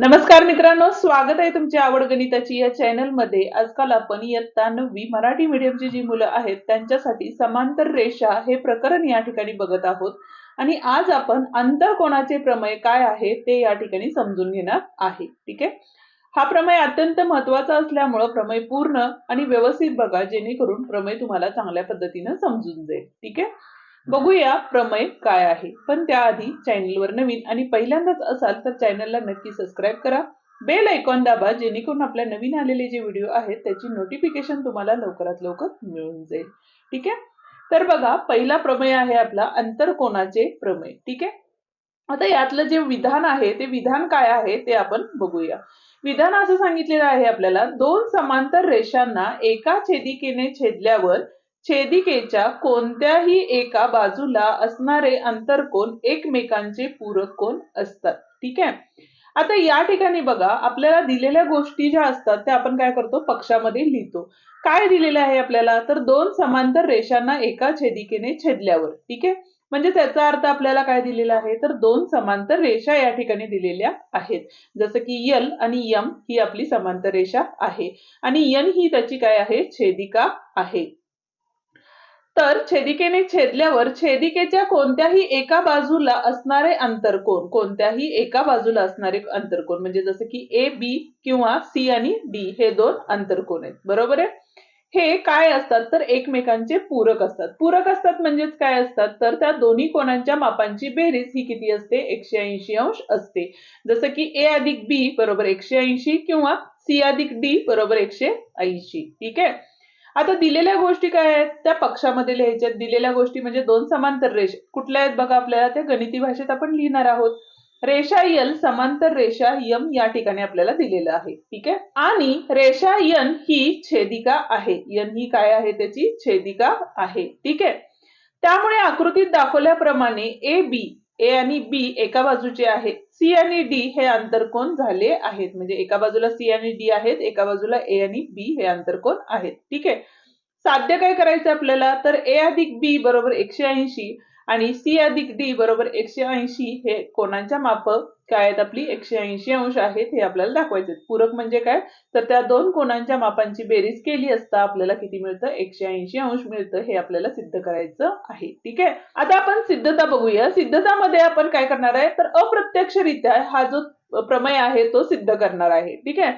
नमस्कार मित्रांनो स्वागत आहे तुमच्या आवड गणिताची या चॅनलमध्ये आजकाल आपण इयत्ता नववी मराठी मीडियमची जी मुलं आहेत त्यांच्यासाठी समांतर रेषा हे प्रकरण या ठिकाणी बघत आहोत. आणि आज आपण अंतरकोणाचे प्रमेय काय आहे ते या ठिकाणी समजून घेणार आहे. ठीक आहे? हा प्रमेय अत्यंत महत्त्वाचा असल्यामुळं प्रमेय पूर्ण आणि व्यवस्थित बघा जेणेकरून प्रमेय तुम्हाला चांगल्या पद्धतीनं समजून जाईल. ठीक आहे? बघूया प्रमेय काय आहे. पण त्याआधी चॅनलवर नवीन आणि पहिल्यांदाच असाल तर चॅनलला नक्की सबस्क्राईब करा. बेल ऐकॉन दाबा जेणेकरून आपल्या नवीन आलेले जे व्हिडिओ आहेत त्याची नोटिफिकेशन तुम्हाला लवकरात लवकर मिळून जाईल. ठीक आहे? तर बघा पहिला प्रमेय आहे आपला अंतरकोणाचे प्रमेय. ठीक आहे? आता यातलं जे विधान आहे ते विधान काय आहे ते आपण बघूया. विधान असं सांगितलेलं आहे आपल्याला दोन समांतर रेषांना एका छेदिकेने छेदल्यावर छेदिकेच्या कोणत्याही एका बाजूला असणारे अंतरकोन एकमेकांचे पूरक कोण असतात. ठीक आहे? आता या ठिकाणी बघा आपल्याला दिलेल्या गोष्टी ज्या असतात त्या आपण काय करतो? पक्षामध्ये लिहितो. काय दिलेलं आहे आपल्याला? तर दोन समांतर रेषांना एका छेदिकेने छेदल्यावर. ठीक आहे? म्हणजे त्याचा अर्थ आपल्याला काय दिलेला आहे? तर दोन समांतर रेषा या ठिकाणी दिलेल्या आहेत. जसं की यल आणि यम ही आपली समांतर रेषा आहे. आणि यन ही त्याची काय आहे? छेदिका आहे. तर छेदिकेने छेदल्यावर छेदिकेच्या कोणत्याही एका बाजूला असणारे अंतरकोन कोणत्याही एका बाजूला असणारे अंतरकोन म्हणजे जसं की ए बी किंवा सी आणि डी हे दोन अंतरकोन आहेत. बरोबर आहे? हे काय असतात? तर एकमेकांचे पूरक असतात. पूरक असतात म्हणजेच काय असतात? तर त्या दोन्ही कोणांच्या मापांची बेरीज ही किती असते? एकशे ऐंशी अंश असते. जसं की ए अधिक बी बरोबर एकशे ऐंशी किंवा सी अधिक डी बरोबर एकशे ऐंशी. ठीक आहे? आता दिलेल्या गोष्टी काय आहेत? त्या पक्षामध्ये लिहायच्या दिलेल्या गोष्टी म्हणजे दोन समांतर रेषा कुठल्या आहेत बघा आपल्याला? त्या गणिती भाषेत आपण लिहिणार आहोत. रेषा यल समांतर रेषा यम या ठिकाणी आपल्याला दिलेलं आहे. ठीक आहे? आणि रेषा यन ही छेदिका आहे. यन ही काय आहे? त्याची छेदिका आहे. ठीक आहे? त्यामुळे आकृतीत दाखवल्याप्रमाणे ए बी ए आणि बी एका बाजूचे आहेत. सी आणि डी हे आंतरकोन झाले आहेत. म्हणजे एका बाजूला सी आणि डी आहेत एका बाजूला ए आणि बी हे आंतरकोन आहेत. ठीक आहे? साध्य काय करायचं आपल्याला? तर ए अधिक बी बरोबर एकशे ऐंशी आणि सी अधिक डी बरोबर एकशे ऐंशी हे कोणाच्या मापक काय आहेत आपली? एकशे ऐंशी अंश आहेत हे आपल्याला दाखवायचे पूरक म्हणजे काय? तर त्या दोन कोणांच्या मापांची बेरीज केली असता आपल्याला किती मिळतं? एकशे ऐंशी अंश मिळतं हे आपल्याला सिद्ध करायचं आहे. ठीक आहे? आता आपण सिद्धता बघूया. सिद्धतामध्ये आपण काय करणार आहे? तर अप्रत्यक्षरित्या हा जो प्रमेय आहे तो सिद्ध करणार आहे. ठीक आहे?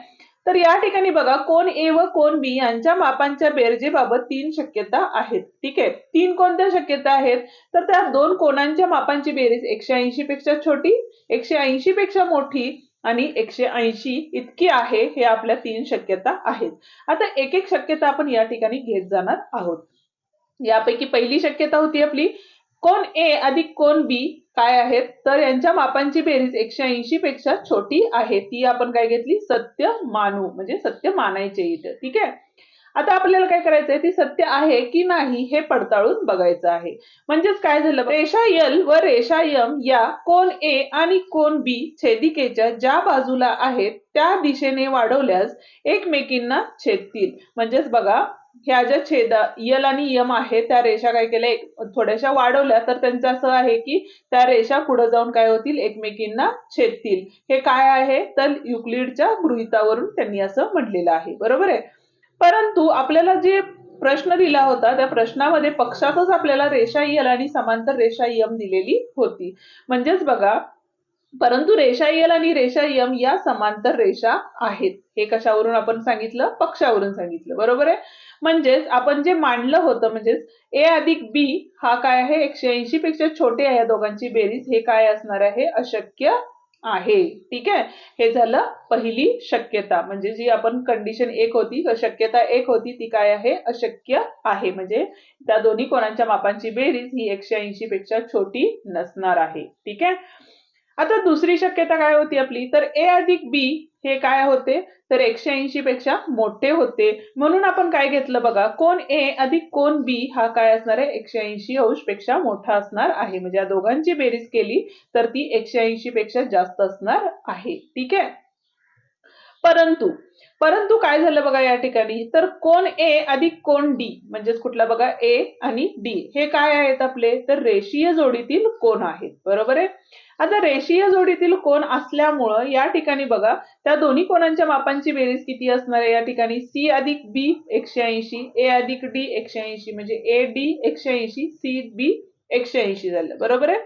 तर या ठिकाणी बघा कोण ए व कोण बी यांच्या मापांच्या बेरजेबाबत तीन शक्यता आहेत. ठीक आहे? तीन कोणत्या शक्यता आहेत? तर त्या दोन कोणांच्या मापांची बेरीज एकशे ऐंशी पेक्षा छोटी एकशे ऐंशी पेक्षा मोठी आणि एकशे ऐंशी इतकी आहे हे आपल्या तीन शक्यता आहेत. आता एक एक शक्यता आपण या ठिकाणी घेत जाणार आहोत. यापैकी पहिली शक्यता होती आपली कोण ए अधिक कोण बी काय आहेत? तर यांच्या मापांची बेरीज एकशे ऐंशी पेक्षा छोटी आहे. ती आपण काय घेतली? सत्य मानू म्हणजे सत्य मानायचे इथं. ठीक आहे? आता आपल्याला काय करायचंय? ती सत्य आहे की नाही हे पडताळून बघायचं आहे. म्हणजेच काय झालं? रेषा यल व रेषा यम या कोण ए आणि कोण बी छेदिकेच्या ज्या बाजूला आहेत त्या दिशेने वाढवल्यास एकमेकींना छेदतील. म्हणजेच बघा ह्या ज्या छेदा यल आणि यम आहे त्या रेषा काय केल्या? थोड्याशा वाढवल्या तर त्यांचं असं आहे की त्या रेषा पुढे जाऊन काय होतील? एकमेकींना छेदतील. हे काय आहे? तर युक्लिडच्या गृहितावरून त्यांनी असं म्हटलेलं आहे. बरोबर आहे? परंतु आपल्याला जे प्रश्न दिला होता त्या प्रश्नामध्ये पक्षातच आपल्याला रेषा यल आणि समांतर रेषा यम दिलेली होती. म्हणजेच बघा परंतु रेषा यल आणि रेषा यम या समांतर रेषा आहेत. हे कशावरून आपण सांगितलं? पक्षावरून सांगितलं. बरोबर आहे? म्हणजेच आपण जे मांडलं होतं म्हणजेच ए अधिक बी हा काय आहे? एकशे ऐंशी पेक्षा छोटे आहे या दोघांची बेरीज. हे काय असणार आहे? अशक्य आहे. ठीक आहे? हे झालं पहिली शक्यता. म्हणजे जी आपण कंडिशन एक होती शक्यता एक होती ती काय आहे? अशक्य आहे. म्हणजे त्या दोन्ही कोणाच्या मापांची बेरीज ही एकशे ऐंशी पेक्षा छोटी नसणार आहे. ठीक आहे? आता दुसरी शक्यता काय होती आपली? तर ए अधिक बी हे काय होते? तर एकशे ऐंशी पेक्षा मोठे होते. म्हणून आपण काय घेतलं बघा? कोण ए अधिक कोण बी हा काय असणार आहे? एकशे ऐंशी अंशपेक्षा मोठा असणार आहे. म्हणजे या दोघांची बेरीज केली तर ती एकशे ऐंशी पेक्षा जास्त असणार आहे. ठीक आहे? परंतु परंतु काय झालं बघा या ठिकाणी? तर कोण ए अधिक कोण डी म्हणजेच कुठला बघा? ए आणि डी हे काय आहेत आपले? तर रेषीय जोडीतील कोण आहेत. बरोबर आहे? आता रेषीय जोडीतील कोण असल्यामुळं या ठिकाणी बघा त्या दोन्ही कोणांच्या मापांची बेरीज किती असणार आहे या ठिकाणी? सी अधिक बी एकशे ऐंशी ए अधिक डी एकशे ऐंशी म्हणजे ए डी एकशे ऐंशी सी बी एकशे ऐंशी झालं. बरोबर आहे?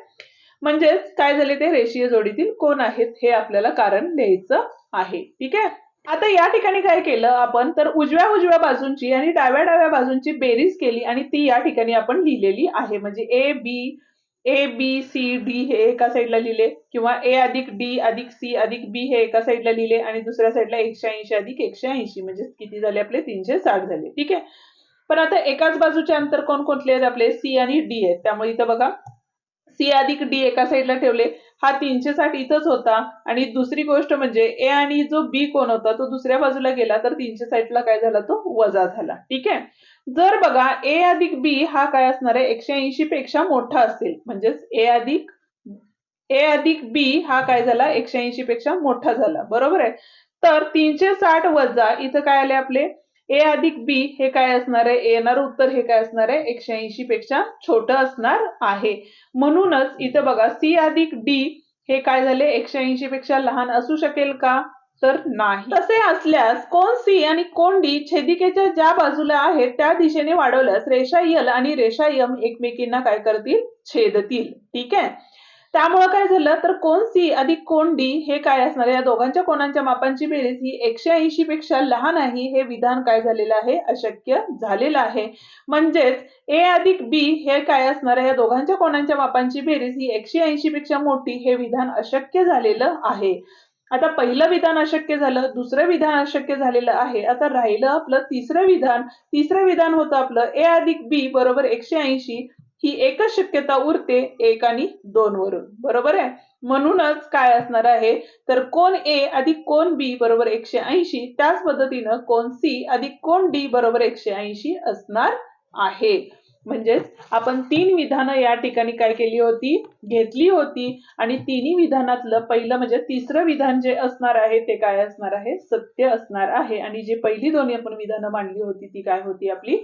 म्हणजेच काय झाले ते? रेषीय जोडीतील कोण आहेत हे आपल्याला कारण लिहायचं आहे. ठीक आहे? आता या ठिकाणी काय केलं आपण? तर उजव्या उजव्या बाजूंची आणि डाव्या डाव्या बाजूंची बेरीज केली आणि ती या ठिकाणी आपण लिहिलेली आहे. म्हणजे A B A B C D हे एका साईडला लिहिले किंवा ए अधिक डी अधिक सी अधिक बी हे एका साईडला लिहिले आणि दुसऱ्या साईडला एकशे ऐंशी अधिक एकशे ऐंशी. म्हणजे किती झाले आपले? तीनशे साठ झाले. ठीक आहे? पण आता एकाच बाजूचे अंतर कोण कोणते आहेत आपले? सी आणि डी आहेत. त्यामुळे इथं बघा. सी अधिक डी एका साईडला ठेवले हा तीनशे साठ इथंच होता. आणि दुसरी गोष्ट म्हणजे ए आणि जो बी कोण होता तो दुसऱ्या बाजूला गेला तर तीनशे साठला काय झाला तो वजा झाला. ठीक आहे? जर बघा ए अधिक बी हा काय असणार आहे? एकशे ऐंशी पेक्षा मोठा असेल. म्हणजेच ए अधिक ए अधिक बी हा काय झाला? एकशे ऐंशी पेक्षा मोठा झाला. बरोबर आहे? तर तीनशे साठ वजा इथं काय आले आपले? ए अधिक बी हे काय असणार आहे? येणार उत्तर हे काय असणार आहे? एकशे ऐंशी पेक्षा छोटं असणार आहे. म्हणूनच इथं बघा सी अधिक डी हे काय झाले? एकशे ऐंशी पेक्षा लहान असू शकेल का? तर नाही. तसे असल्यास कोण सी आणि कोण डी छेदिकेच्या ज्या बाजूला आहेत त्या दिशेने वाढवल्यास रेषा यल आणि रेषा यम एकमेकींना काय करतील? छेदतील. ठीक आहे? त्यामुळे काय झालं? तर कोण सी अधिक कोण डी हे काय असणार? या दोघांच्या कोणांच्या मापांची बेरीज ही एकशे ऐंशी पेक्षा लहान आहे. हे विधान काय झालेलं आहे? अशक्य झालेलं आहे. म्हणजेच ए अधिक बी हे काय असणार? आहे या दोघांच्या कोणांच्या मापांची बेरीज ही एकशे ऐंशी पेक्षा मोठी हे विधान अशक्य झालेलं आहे. आता पहिलं विधान अशक्य झालं दुसरं विधान अशक्य झालेलं आहे. आता राहिलं आपलं तिसरं विधान. तिसरं विधान होतं आपलं ए अधिक बी बरोबर एकशे ऐंशी. ही एकच शक्यता उरते एक आणि दोन वरून. बरोबर आहे? म्हणूनच काय असणार आहे? तर कोण ए अधिक कोण बी बरोबर एकशे ऐंशी? त्याच पद्धतीनं कोण सी अधिक कोण डी बरोबर एकशे ऐंशी असणार आहे. म्हणजेच आपण तीन विधानं या ठिकाणी काय केली होती? घेतली होती. आणि तिन्ही विधानातलं पहिलं म्हणजे तिसरं विधान जे असणार आहे ते काय असणार आहे? सत्य असणार आहे. आणि जे पहिली दोन्ही आपण विधानं मांडली होती ती काय होती आपली?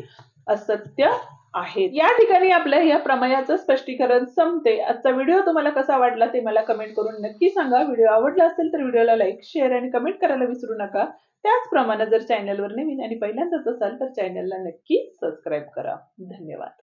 असत्य आहेत. या ठिकाणी आपल्या या प्रमेयाचं स्पष्टीकरण संपते. आजचा व्हिडिओ तुम्हाला कसा वाटला ते मला कमेंट करून नक्की सांगा. व्हिडिओ आवडला असेल तर व्हिडिओला लाईक शेअर आणि कमेंट करायला विसरू नका. त्याचप्रमाणे जर चॅनलवर नवीन आणि पहिल्यांदाच असाल तर चॅनलला नक्की सबस्क्राईब करा. धन्यवाद.